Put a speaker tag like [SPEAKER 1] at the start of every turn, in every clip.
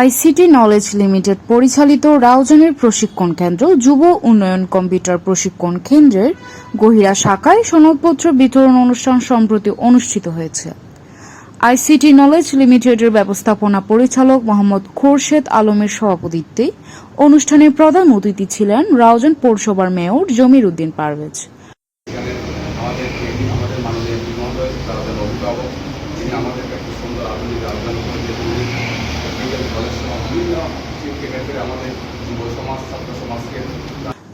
[SPEAKER 1] ICT knowledge limited পরিচালিত রাউজানের প্রশিক্ষণ কেন্দ্র যুব উন্নয়ন কম্পিউটার প্রশিক্ষণ কেন্দ্রের গহিরা শাখায় সনদপত্র বিতরণ অনুষ্ঠান সম্প্রতি অনুষ্ঠিত হয়েছে। আইসিটি নলেজ লিমিটেডের ব্যবস্থাপনা পরিচালক মোহাম্মদ খোরশেদ আলমের সভাপতিত্বে অনুষ্ঠানের প্রধান অতিথি ছিলেন রাউজান পৌরসভার মেয়র জমির উদ্দিন পারভেজ
[SPEAKER 2] আমাদের আমাদের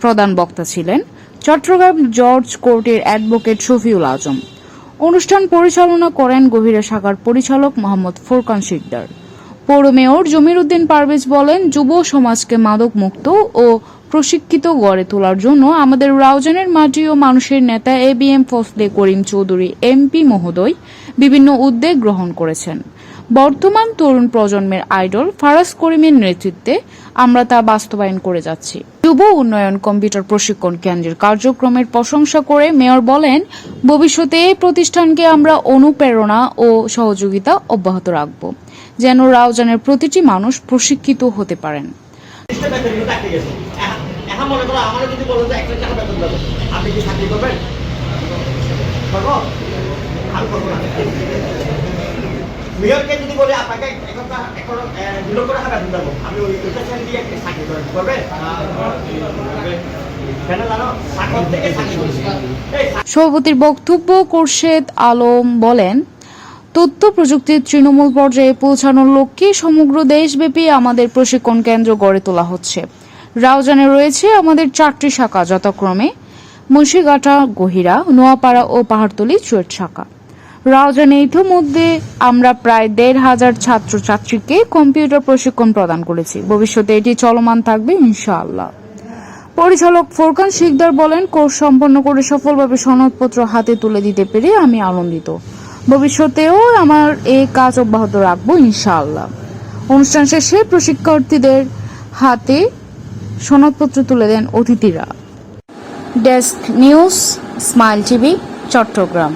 [SPEAKER 1] প্রধান বক্তা ছিলেন চট্টগ্রাম জর্জ কোর্টের অ্যাডভোকেট শফিউল আজম। অনুষ্ঠান পরিচালনা করেন গভীরা শাখার পরিচালক মোহাম্মদ ফোরকান শিকদার। পৌর মেয়র জমির উদ্দিন পারভেজ বলেন, যুব সমাজকে মাদক মুক্ত ও প্রশিক্ষিত গড়ে তোলার জন্য আমাদের রাউজানের মাটি ও মানুষের নেতা A B M Fazle Karim Chowdhury MP মহোদয় বিভিন্ন উদ্যোগ গ্রহণ করেছেন। বর্তমান তরুণ প্রজন্মের আইডল ফারাজ করিমের নেতৃত্বে আমরা তা বাস্তবায়ন করে যাচ্ছি। যুব উন্নয়ন কম্পিউটার প্রশিক্ষণ কেন্দ্রের কার্যক্রমের প্রশংসা করে মেয়র বলেন, ভবিষ্যতে এই প্রতিষ্ঠানকে আমরা অনুপ্রেরণা ও সহযোগিতা অব্যাহত রাখব, যেন রাউজানের প্রতিটি মানুষ প্রশিক্ষিত হতে পারেন।
[SPEAKER 3] আপনি কি চাকরি করবেন? করব? করব না। মেয়রকে যদি বলি আপনাকে এখন এখন আহ, দু লক্ষ টাকা বেতন দেবো আমি ওই দিয়ে একটা করবে
[SPEAKER 1] সভাপতির বক্তব্য কোরশেদ আলম বলেন তথ্য প্রযুক্তির তৃণমূল পর্যায়ে পৌঁছানোর লক্ষ্যে সমগ্র দেশব্যাপী আমাদের প্রশিক্ষণ কেন্দ্র গড়ে তোলা হচ্ছে। রাউজানে রয়েছে আমাদের চারটি শাখা যথাক্রমে মুন্সিঘাটা গহিরা নোয়াপাড়া ও পাহাড়তলি চুয়েট শাখা। রাউজানে ইতিমধ্যে আমরা প্রায় দেড় হাজার ছাত্রছাত্রীকে কম্পিউটার প্রশিক্ষণ প্রদান করেছি। ভবিষ্যতে এটি চলমান থাকবে, ইনশাআল্লাহ। পরিচালক ফোরকান শিকদার বলেন, কোর্স সম্পন্ন করে সফলভাবে সনদপত্র হাতে তুলে দিতে পেরে আমি আনন্দিত। ভবিষ্যতেও আমার এই কাজ অব্যাহত রাখব, ইনশাআল্লাহ। অনুষ্ঠান শেষে প্রশিক্ষার্থীদের হাতে সনদপত্র তুলে দেন অতিথিরা। Desk news, smile TV, Chattogram.